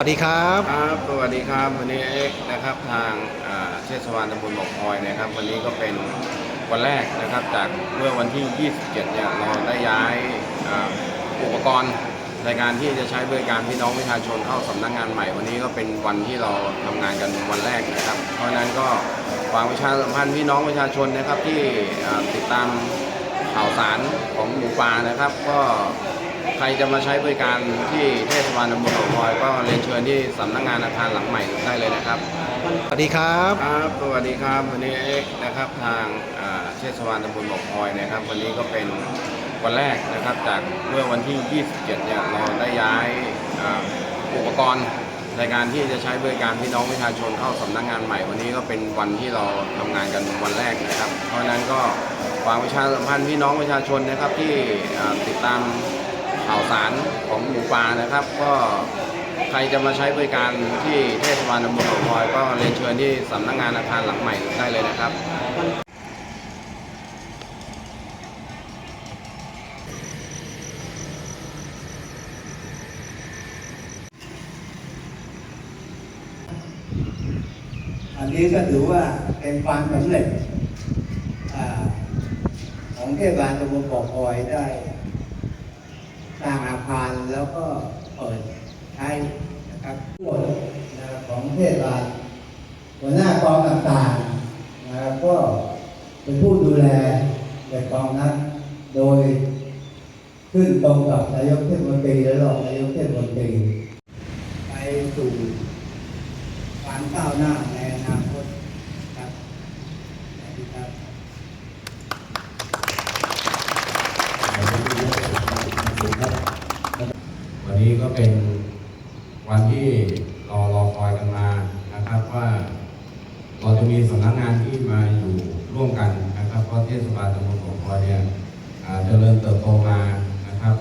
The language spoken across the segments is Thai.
สวัสดีครับ ครับ สวัสดีครับ วันนี้เอ็กนะครับทางเทศบาลตำบลบอกพลอยนะครับ วันนี้ก็เป็นวันแรกนะครับ จากเมื่อวันที่ 27 เนี่ยเราได้ย้ายอุปกรณ์ในการที่จะใช้บริการพี่น้องประชาชนเข้าสำนักงานใหม่ วันนี้ก็เป็นวันที่เราทำงานกันวันแรกนะครับ เพราะนั้นก็ฝากประชาสัมพันธ์พี่น้องประชาชนนะครับที่ติดตามข่าวสารของหมูป่านะครับ ก็ ใครจะมาใช้บริการที่เทศบาลตำบลบ่อพลอย ก็เรียนเชิญที่สำนักงานอาคารหลังใหม่ได้เลยนะครับ สวัสดีครับ ครับสวัสดีครับวันนี้เอ็กซ์นะครับทางอ่าเทศบาลตำบลบอกพลอยนะครับ วันนี้ก็เป็นวันแรกนะครับ จากเมื่อวันที่ 27 เนี่ยเราได้ย้ายอ่าอุปกรณ์ในการที่จะใช้บริการพี่น้องประชาชนเข้าสำนักงานใหม่ วันนี้ก็เป็นวันที่เราทำงานกันวันแรกนะครับ เพราะฉะนั้นก็ฝากประชาสัมพันธ์พี่น้องประชาชนนะครับที่อ่าติดตาม ข่าวสารของหมูป่านะครับ ก็ใครจะมาใช้บริการที่เทศบาลตำบลบ่อพลอยก็เรียนเชิญที่สำนักงานอาคารหลังใหม่ได้เลยนะครับอันนี้ก็ถือว่าเป็นความสำเร็จอของเทศบาลตำบลบ่อพอยได้ สร้างอาคารแล้วก็เปิดใช้นะครับทั้งหมดของเทศบาลหัวหน้ากองต่างๆนะครับก็เป็นผู้ดูแลในกองนั้น โดยขึ้นตรงกับนายกเทศมนตรีและรองนายกเทศมนตรีไปสู่ความก้าวหน้าในอนาคตครับสวัสดีครับ วันนี้ก็เป็นวันที่รอรอคอยกันมานะครับว่าเราจะมีสำ นักงานที่มาอยู่ร่วมกันนะครับเพราะเทศบาลตำบลบ่อพอเนี่ยเจริญเติบโตมานะครับ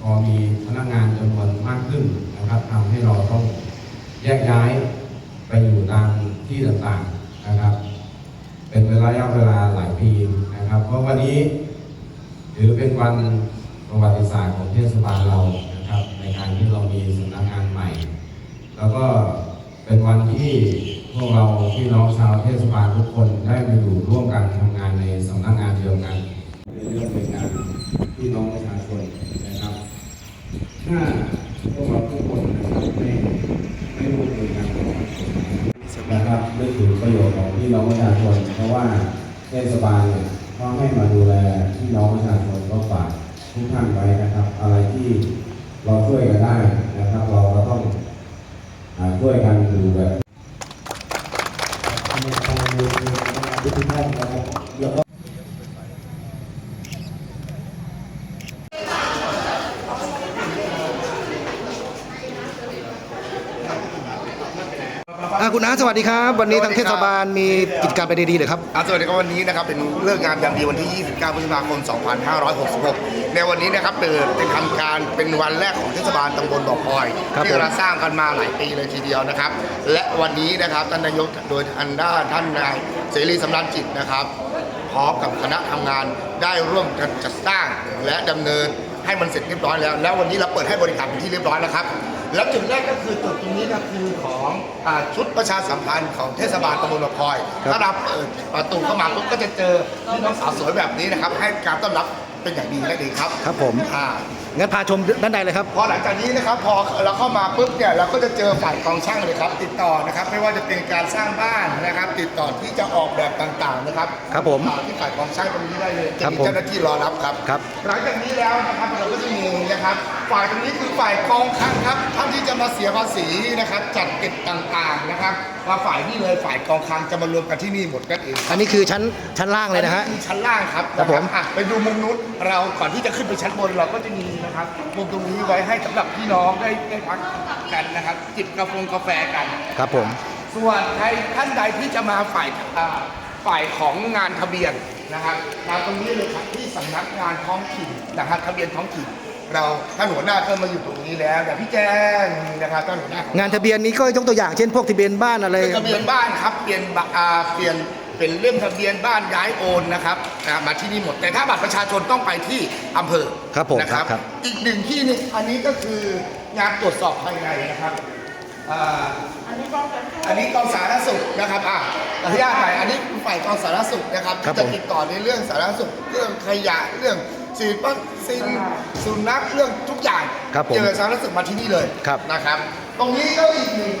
พอมีพนักงานจำนวนมากขึ้นนะครับทำให้เราต้องแยกย้ายไปอยู่ตามที่ต่างๆนะครับ เป็นระยะเวลาหลายปีนะครับ เพราะวันนี้ถือเป็นวันประวัติศาสตร์ของเทศบาลเรานะครับ ในการที่เรามีสำนักงานใหม่ แล้วก็เป็นวันที่ พวกเราพี่น้องชาวเทศบาลทุกคนได้มาอยู่ร่วมกันทำงานในสำนักงานเดียวกันในเรื่องเป็นงานพี่น้องประชาชนนะครับถ้าพวกเราทุกคนนะครับไม่ไม่ร่วมมือกันนะครับนึกถึงประโยชน์ของพี่น้องประชาชนเพราะว่าเทศบาลเนี่ยเขาให้มาดูแลพี่น้องประชาชนก็ฝากทุกท่านไว้นะครับ อะไรที่เราช่วยกันได้นะครับ เราก็ต้องช่วยกันดูแบบ ทุกท่านนะครับแล้วก็อะคุณน้าสวัสดีครับ วันนี้ทางเทศบาลมีกิจกรรมอะไรดีๆเหรือครับครับสวัสดีครับวันนี้นะครับเป็นเลิกงามยามดีวันที่ 29 พฤษภาคม 2566 ในวันนี้นะครับเป็นเป็นทำการเป็นวันแรกของเทศบาลตำบลบ่อพลอย ครับที่ผม เราสร้างกันมาหลายปีเลยทีเดียวนะครับ และวันนี้นะครับท่านนายกโดยทางด้านท่านนายเสรีสำราญจิตนะครับ พร้อมกับคณะทำงานได้ร่วมกันจัดสร้างและดำเนินให้มันเสร็จเรียบร้อยแล้ว แล้ววันนี้เราเปิดให้บริการเป็นที่เรียบร้อยแล้วครับ แล้วจุดแรกก็คือจุดตรงนี้ก็คือของอาชุดประชาสัมพันธ์ของเทศบาลตำบลลำพอย ครับ ถ้าเราเปิดประตูเข้ามาปุ๊บก็จะเจอพี่น้องสาวสวยแบบนี้นะครับ ให้การต้อนรับ เป็นอย่างดีและดีครับ ครับผม อ่า งั้นพาชมด้านในเลยครับ พอหลังจากนี้นะครับพอเราเข้ามาปุ๊บเนี่ยเราก็จะเจอฝ่ายกองช่างเลยครับ ติดต่อนะครับ ไม่ว่าจะเป็นการสร้างบ้านนะครับ ติดต่อที่จะออกแบบต่างๆนะครับครับผมติดต่อที่ฝ่ายกองช่างตรงนี้ได้เลยจะครับมีผมเจ้าหน้าที่รอรับครับ ครับ หลังจากนี้แล้วนะครับเราก็จะมีนะครับ ฝ่ายตรงนี้คือฝ่ายกองคลังครับท่านที่จะมาเสียภาษีนะครับ จัดเก็บต่างๆนะครับมาฝ่ายนี้เลยฝ่ายกองคลังจะมารวมกันที่นี่หมดนั่นเอง อันนี้คือชั้นชั้นล่างเลยนะฮะ อัคือชั้นล่างครับครับผมนะอะไปดูมุมนู้นเราก่อนที่จะขึ้นไปชั้นบนเราก็จะมีนะครับมุมตรงนี้ไว้ให้สำหรับพี่น้องได้ได้พักกันนะครับ จิบกาแฟกาแฟกัน ครับผม ส่วนใครท่านใดที่จะมาฝ่ายอ่าฝ่ายของงานทะเบียนนะครับมาตรงนี้เลยครับที่สำนักงานท้องถิ่นนะครับทะเบียนท้องถิ่น เราท่านหัวหน้าก็มาอยู่ตรงนี้แล้วเดี๋ยวพี่แจ้งนะครับท่านหัวหน้าของ งานทะเบียนนี้ก็ยกตัวอย่างเช่นพวกทะเบียนบ้านอะไร เป็นทะเบียนบ้านครับเปลี่ยนบะอ่าเปลี่ยน เป็นเล่มทะเบียนบ้านย้ายโอนนะครับอ่ามาที่นี่หมด แต่ถ้าบัตรประชาชนต้องไปที่อำเภอครับผมนะครับ ครับ อีกหนึ่งที่นี่อันนี้ก็คืองานตรวจสอบภายในนะครับอ่าอันนี้กองสาธารณสุขนะครับอะขออนุญาตไปอันนี้ฝ่ายกองสาธารณสุขนะครับครับที่จะผม ติดต่อในเรื่องสาธารณสุขเรื่องขยะเรื่องฉีดวัคซีนสุนัขเรื่องทุกอย่างครับผมเกี่ยวกับสาธารณสุขมาที่นี่เลยครับ นะครับ ตรงนี้ก็อีกหนึ่ง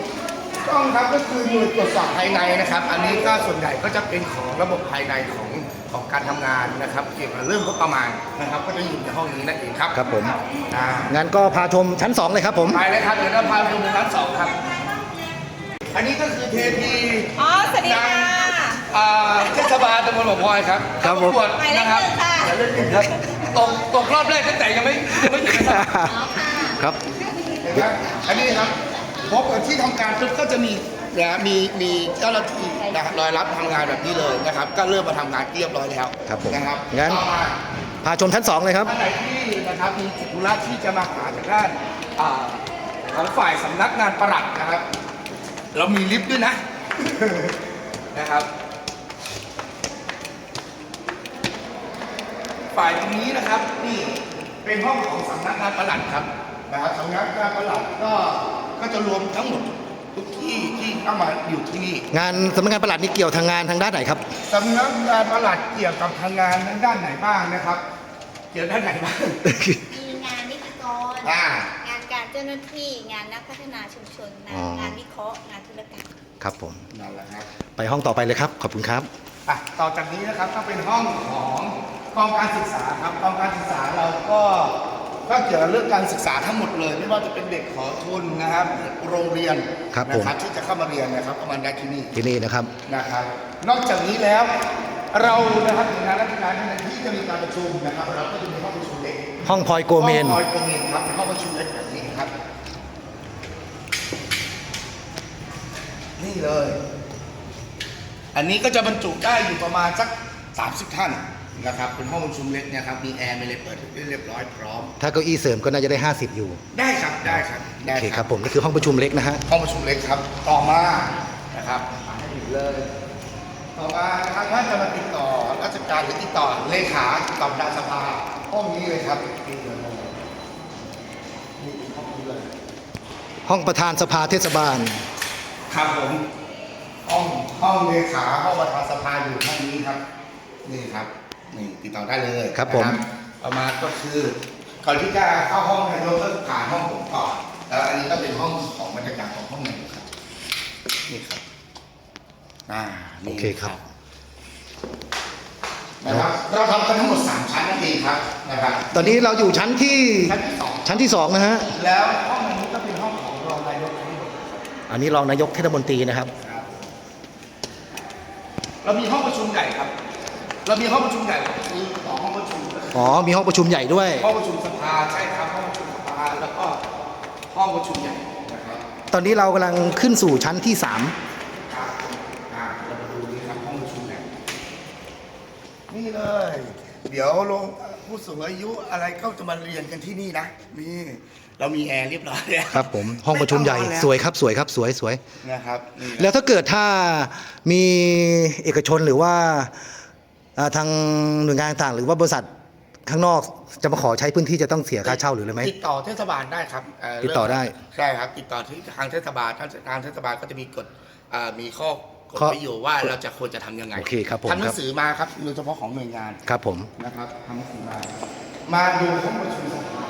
กล้องครับก็คือหน่วยตรวจสอบภายในนะครับ อันนี้ก็ส่วนใหญ่ก็จะเป็นของระบบภายในของของการทำงานนะครับ เกี่ยวกับเรื่องงบประมาณนะครับ ก็จะอยู่ในห้องนี้นั่นเองครับครับผม อ่างั้นก็พาชมชั้น 2 เลยครับผม ไปเลยครับเดี๋ยวเราพาไปดูชั้นสองครับ อันนี้ก็คือเทพีอ๋อสวัสดีค่ะ อ่าเทศบาลตำบลบ่อพลอยครับครับผมประกวดหมายเลขนะครับหนึ่งค่ะ หมายเลขหนึ่งครับตกตกรอบแรกตั้งแต่ยังไม่ยังไม่ถึงนะครับ ครับ เห็นไหมอันนี้ครับ พบกับที่ทำการปุ๊บก็จะมีนะมีมีเจ้าหน้าที่นะครับรอยรับทำงานแบบนี้เลยนะครับ ก็เริ่มมาทำงานเรียบร้อยแล้วครับผมนะครับงั้นต่อมาพาชมชั้น2เลยครับท่านไหนที่นะครับมีจิตธุระที่จะมาหาทางด้านอ่าของฝ่ายสำนักงานประหลัดนะครับ เรามีลิฟต์ด้วยนะนะครับฝ่ายตรงนี้นะครับนี่เป็นห้องของสำนักงานประหลัดครับนะครับสำนักงานประหลัดก็ ก็จะรวมทั้งหมดทุกที่ที่เข้ามาอยู่ที่นี่งานสำนักงานประหลัดนี่เกี่ยวทางงานทางด้านไหนครับ สำนักงานประหลัดเกี่ยวกับทางงานทางด้านไหนบ้างนะครับ เกี่ยวด้านไหนบ้าง มีงานนิติกร อ่างานการเจ้าหน้าที่ งานนักพัฒนาชุมชน งานอ๋อ งานวิเคราะห์ งานธุรการครับผม นั่นแหละครับ ไปห้องต่อไปเลยครับ ขอบคุณครับ อะต่อจากนี้นะครับก็เป็นห้องของกองการศึกษาครับกองการศึกษาเราก็ ก็เกี่ยวกับเรื่องการศึกษาทั้งหมดเลย ไม่ว่าจะเป็นเด็กขอทุนนะครับโรงเรียนครับนะผมครับที่จะเข้ามาเรียนนะครับเข้ามาได้ที่นี่ที่นี่นะครับ นะครับ นอกจากนี้แล้ว เรานะครับในงานราชการที่จะมีการประชุมนะครับ เราก็จะมีห้องประชุมเล็ก ห้องพลอยโกเมน ห้องคอยโกเมนครับเป็นห้องประชุมเล็กแบบนี้ครับ นี่เลย อันนี้ก็จะบรรจุได้อยู่ประมาณสัก 30 ท่าน นะครับเป็นห้องประชุมเล็กเนะครับมีแอร์มีอะไรเปิดเรียบร้อยพร้อม ถ้าเก้าอี้เสริมก็น่าจะได้ 50 อยู่ได้ครับได้ครับโอได้เคครับผมนี่คือห้องประชุมเล็กนะฮะห้องประชุมเล็กครับต่อมานะครับมาให้ดูเลย ต่อมานะครับถ้าจะมาติดต่อราชการหรือติดต่อเลขาติดต่อประธานสภาห้องนี้เลยครับนี่เลยนี่เป็นห้องนี้เลย ห้องประธานสภาเทศบาล ครับผมห้องห้องเลขาห้องประธานสภาอยู่ห้องนี้ครับ นี่ครับ นี่ติดต่อได้เลยครับผม นะต่อมาก็คือก่อนที่จะเข้าห้องนายกก็ผ่านห้องผมก่อนแล้วอันนี้ก็เป็นห้องของบรรยากาศของห้องนายกครับนี่ครับอ่านี่โอเคครับ นะครับเราทำกันทั้งหมดสามชั้นนั่นเองครับนะครับตอนนี้เราอยู่ชั้นที่ชั้นที่สองชั้นที่2นะฮะ แล้วห้องนี้ก็เป็นห้องของรองนายกทั้งหมดอันนี้รองนายกเทศมนตรีนะครับ ครับเรามีห้องประชุมใหญ่ครับ เรามีห้องประชุมใหญ่คือสองห้องประชุมก็คืออ๋อ มีห้องประชุมใหญ่ด้วย ห้องประชุมสภาใช่ครับห้องประชุมสภาแล้วก็ห้องประชุมใหญ่นะครับตอนนี้เรากำลังขึ้นสู่ชั้นที่ ครับอ่าเรามาดูนี่ครับห้องประชุมใหญ่นี่เลย เดี๋ยวลงผู้สูงอายุอะไรก็จะมาเรียนกันที่นี่นะนี่เรามีแอร์เรียบร้อยแล้ว3 ครับผม ห้องประชุมใหญ่ไต้องร้อนแล้สวยครับสวยครับสวยสวย นะครับนี่แล้วถ้าเกิดถ้ามีเอกชนหรือว่าอ่า ทางหน่วยงานต่างหรือว่าบริษัทข้างนอกจะมาขอใช้พื้นที่จะต้องเสียค่าเช่าหรืออะไรไหม ติดต่อเทศบาลได้ครับเติดต่อได้ ใช่ครับ ติดต่อที่ทางเทศบาลทางทางเทศบาลก็จะมีกฎเอ่อมีข้อกฎข้อไว้อยู่ว่าเราจะควรจะทำยังไงโอเคครับผมทำหนัครังบสือมาครับโดยเฉพาะของหน่วยงานครับผมนะครับทำหนังสือมา มาดูห้องประชุมสภา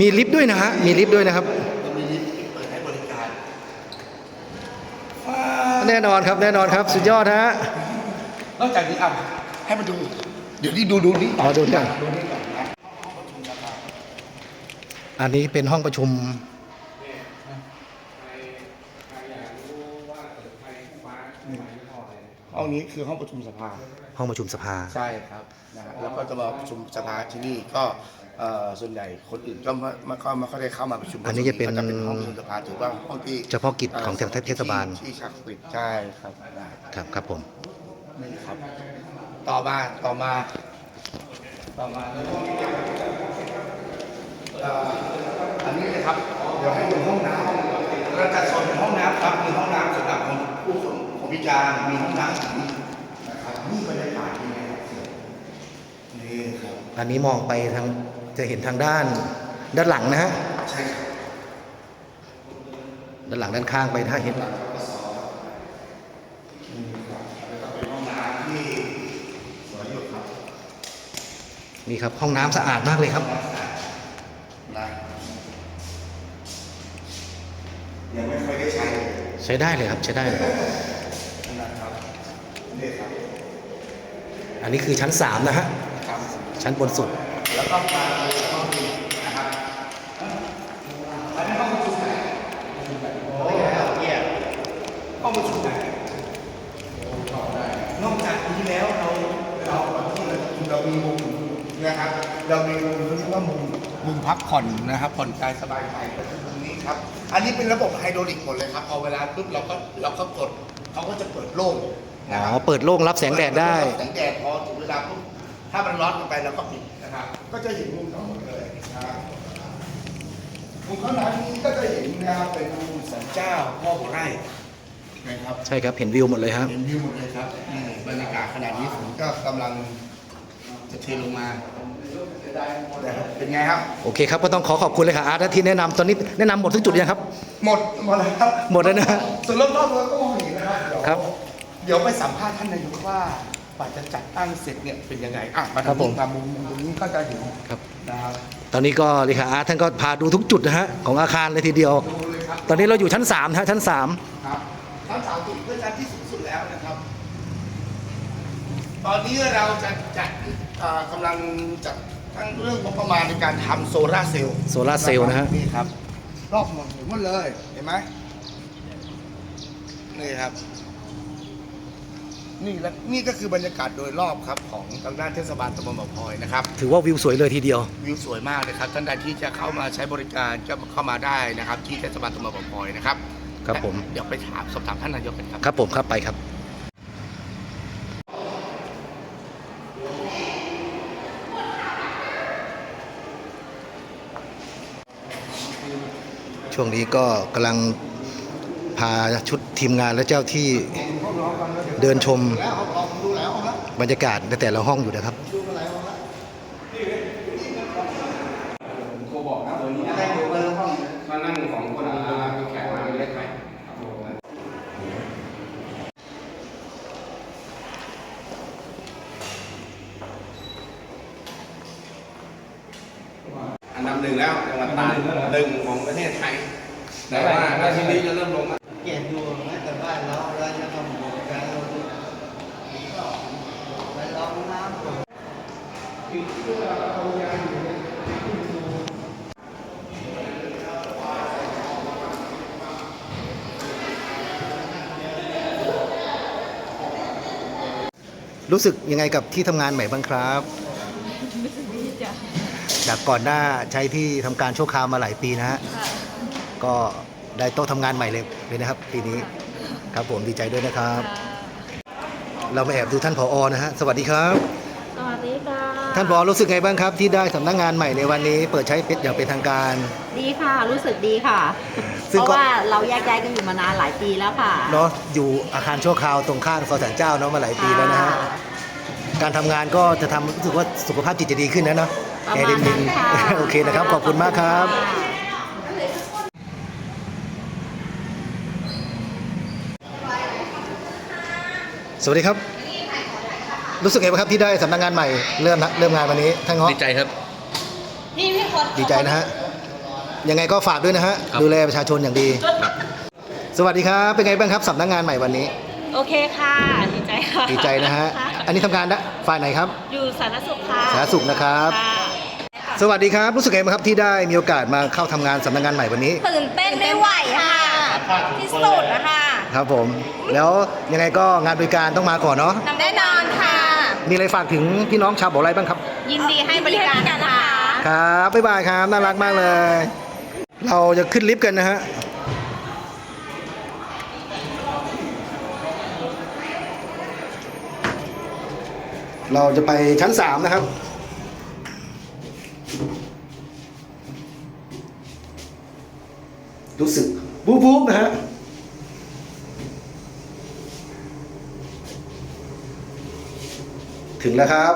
มีลิฟต์ด้วยนะฮะมีลิฟต์ด้วยนะครับ เรามีลิฟต์ที่เปิดให้บริการ แน่นอนครับแน่นอนครับสุดยอดฮะนอกจากนี้อะให้มาดู เดี๋ยวนี่ดูดูนี่อ๋อดูก่อนดูนี่ก่อนนะห้องประชุมสภาอันนี้เป็นห้องประชุมห้องนี้คือห้องประชุมสภา ห้องประชุมสภา ใช่ครับนะฮะแล้วก็จะมาประชุมสภาที่นี่ก็ เอ่อส่วนใหญ่คนอื่นก็ไม่ไม่ก็ไม่ค่อยได้เข้ามาประชุมอันนี้จะเป็นก็ห้องประชุมสภาถือว่าห้องที่เฉพาะกิจของทางเทศบาล ที่ที่ชักปิดใช่ครับนะครับครับผมนี่ครับ ต่อมาต่อมา ต่อมาเอ่ออันนี้เลยครับเดี๋ยวให้ดูห้องน้ำเราจัดโซนเป็นห้องน้ำครับมีห้องน้ำสำหรับคนผู้สูงของพิการมีห้องน้ำหญิงนะครับนี่บรรยากาศเป็นไงครับนี่ครับ อันนี้มองไปทาง จะเห็นทางด้านด้านหลังนะฮะใช่ครับด้านหลังด้านข้างไปถ้าเห็นนี่ครับห้องน้ำสะอาดมากเลยครับยังไม่ค่อยได้ใช้ใช้ได้เลยครับใช้ได้เลยนะครับนี่ครับอันนี้คือชั้น 3 นะฮะชั้นบนสุด แล้วก็มาห้องนี้นะครับอันนี้ห้องประชุมไหนโอ้ยเยี่ยห้องประชุมไหนนอกจากนี้แล้วเราเราที่เราเรามีมุมนะครับ เรามีมุมที่เรียกว่ามุมมุมพักผ่อนนะครับ ผ่อนกายสบายใจก็คือมุมนี้ครับ อันนี้เป็นระบบไฮดรอลิกหมดเลยครับพอเวลาปุ๊บเราก็เราก็กดเขาก็จะเปิดโล่งอ๋นะคอรับเปิดโล่งรับแสงแดดได้แสงแดดพอถึงเวลาปุ๊บถ้ามันร้อนเกินไปเราก็ปิด นะครับ ก็จะเห็นมุมทั้งหมดเลยนะครับมุมข้างหลังนี้ก็จะเห็นนะครับเป็นมุมสันเจ้าพ่อหัวไร่นะครับ ใช่ครับ เห็นวิวหมดเลยครับ เห็นวิวหมดเลยครับนี่บรรยากาศขนาดนี้ฝนก็กำลังจะเทลงมานะครับเป็นไงครับ โอเคครับ ก็ต้องขอขอบคุณเลยค่ะอาร์ตที่แนะนำตอนนี้แนะนำหมดทุกจุดยังครับ หมดหมดแล้วครับหมดแล้วนะฮะส่วนรอบๆเราก็มองเห็นนะครับเดี๋ยวครับ เดี๋ยวไปสัมภาษณ์ท่านนายกว่า กว่าจะจัดตั้งเสร็จเนี่ยเป็นยังไงอะมาครัทาบงผนี้ม มามุมมุมตรงนี้ก็จะเห็นครับ นะครับตอนนี้ก็เลขาอาร์ตท่านก็พาดูทุกจุดนะฮะของอาคารเลยทีเดียว ดูเลยครับตอนนี้เราอยู่ชั้น3นะฮะชั้น ครับชั้นสามสุดเพื่อชั้นที่สูงสุดแล้วนะครับ ตอนนี้เราจะจัดอ่ากำลังจัดทั้งเรื่องงบประมาณในการทำโซลาร์เซลล์ โซลาร์เซลล์นะฮะ นี่ครับ รอบหมดหมดเลยเห็นไหมนี่ครับ นี่และนี่ก็คือบรรยากาศโดยรอบครับของทางด้านเทศบาลตำบลบ่อพลอยนะครับ3ถือว่าวิวสวยเลยทีเดียว วิวสวยมากเลยครับท่านใดที่จะเข้ามาใช้บริการก็เข้ามาได้นะครับ ที่เทศบาลตำบลบ่อพลอยนะครับครับผม เดี๋ยวไปถามสอบถามท่านนายกกันครับ ครับผมครับไปครับ ช่วงนี้ก็กำลังพาชุดทีมงานและเจ้าที่ เดินชมบรรยากาศในแต่ละห้องอยู่นะครับมานั่งสองคนเวลามีแขกมาเล็กไหมอันดับหนึ่งแล้วจังหวัดตราดหนึ่งของประเทศไทยแต่ว่าถ้าทีนี้จะเริ่มลงแล้ว เกียรติอยู่แม้แต่บ้านเราเราจะทำโครงการเราดูไปลองน้ำก่อน รู้สึกยังไงกับที่ทำงานใหม่บ้างครับจากก่อนหน้าใช้ที่ทำการชั่วคราวมาหลายปีนะฮะก็ได้โต๊ะทำงานใหม่เลยเลยนะครับ ปีนี้ครับผมดีใจด้วยนะครับเรามาแอบดูท่านผอนะฮะ สวัสดีครับ สวัสดีค่ะ ท่านผอรู้สึกไงบ้างครับที่ได้สำนักงานใหม่ในวันนี้ เปิดใช้เป็นอย่างเป็นทางการ ดีค่ะ รู้สึกดีค่ะ ซึ่งเพก็ ราะว่าเราแยกย้ายกันอยู่มานานหลายปีแล้วค่ะเนาะอยู่อาคารชั่วคราวตรงข้างซอยสันเจ้าเนาะมาหลายปีแล้วนะฮะการทำงานก็จะทำรู้สึกว่าสุขภาพจิตจะดีขึ้นนะเนาะประแอมาร์ณเย็นั้นนค่ะๆโอเคนะครับขอบคุณมากครับสวัสดีครับ รู้สึกไงบ้างครับที่ได้สำนักงานใหม่เริ่มนะเริ่มงานวันนี้ท่านเงาะดีใจครับ นี่พี่พศดีใจนะฮะยังไงก็ฝากด้วยนะฮะครับ ดูแลประชาชนอย่างดี สวัสดีครับเป็นไงบ้างครับสำนักงานใหม่วันนี้ โอเคค่ะ ดีใจค่ะดีใจนะฮะอันนี้ทำงานนะฝ่ายไหนครับ อยู่สาธารณสุขค่ะสาธารณสุขนะครับ ค่ะสวัสดีครับรู้สึกไงบ้างครับที่ได้มีโอกาสมาเข้าทำงานสำนักงานใหม่วันนี้ตื่นเต้นไม่ไหวค่ะ ที่สุดนะคะ ครับผม แล้วยังไงก็งานบริการต้องมาก่อนเนาะแน่นอนค่ะ มีอะไรฝากถึงพี่น้องชาวบ่อไร่บ้างครับ ยินดีให้บริการนะคะครับ บ๊ายบายครับ น่ารักมากเลย เราจะขึ้นลิฟต์กันนะฮะ เราจะไปชั้นสามนะครับ รู้สึกบู๊บู๊นะฮะ ถึงแล้วครับ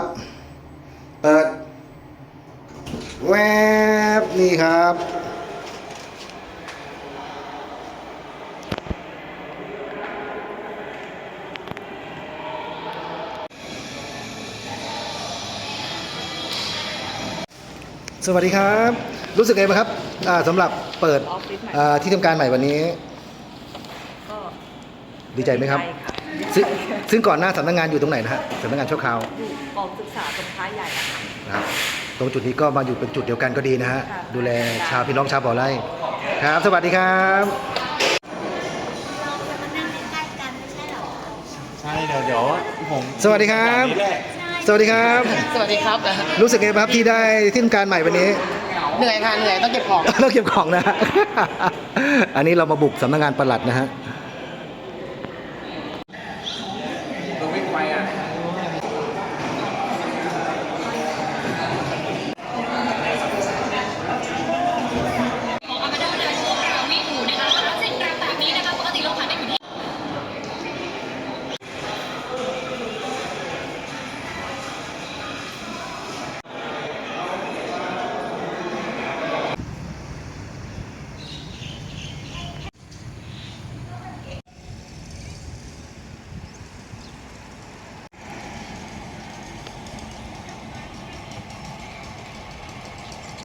เปิด แวบนี่ครับ สวัสดีครับ รู้สึกไงบ้างครับสำหรับเปิดที่ทำการใหม่วันนี้ดีใจไหมครับ ซึ่งซึ่งก่อนหน้าสำนักงานอยู่ตรงไหนนะฮะสำนักงานชั่วคราวอยู่กองศึกษาตรงท้ายใหญ่อะค่ะ นะครับตรงจุดนี้ก็มาอยู่เป็นจุดเดียวกันก็ดีนะฮะค่ะ ดูแลชาวพี่น้องชาวบ่อไร่ครับ สวัสดีครับ เราจะมานั่งใกล้ๆกันไม่ใช่เหรอ ใช่เดี๋ยวเดี๋ยวผมสวัสดีครับนี่แหละสวัสดีครับ สวัสดีครับ รู้สึกไงบ้างครับที่ได้ที่ทำการใหม่วันนี้ เหนื่อยค่ะเหนื่อยต้องเก็บของ เราเก็บของนะอันนี้เรามาบุกสำนักงานปลัดนะฮะ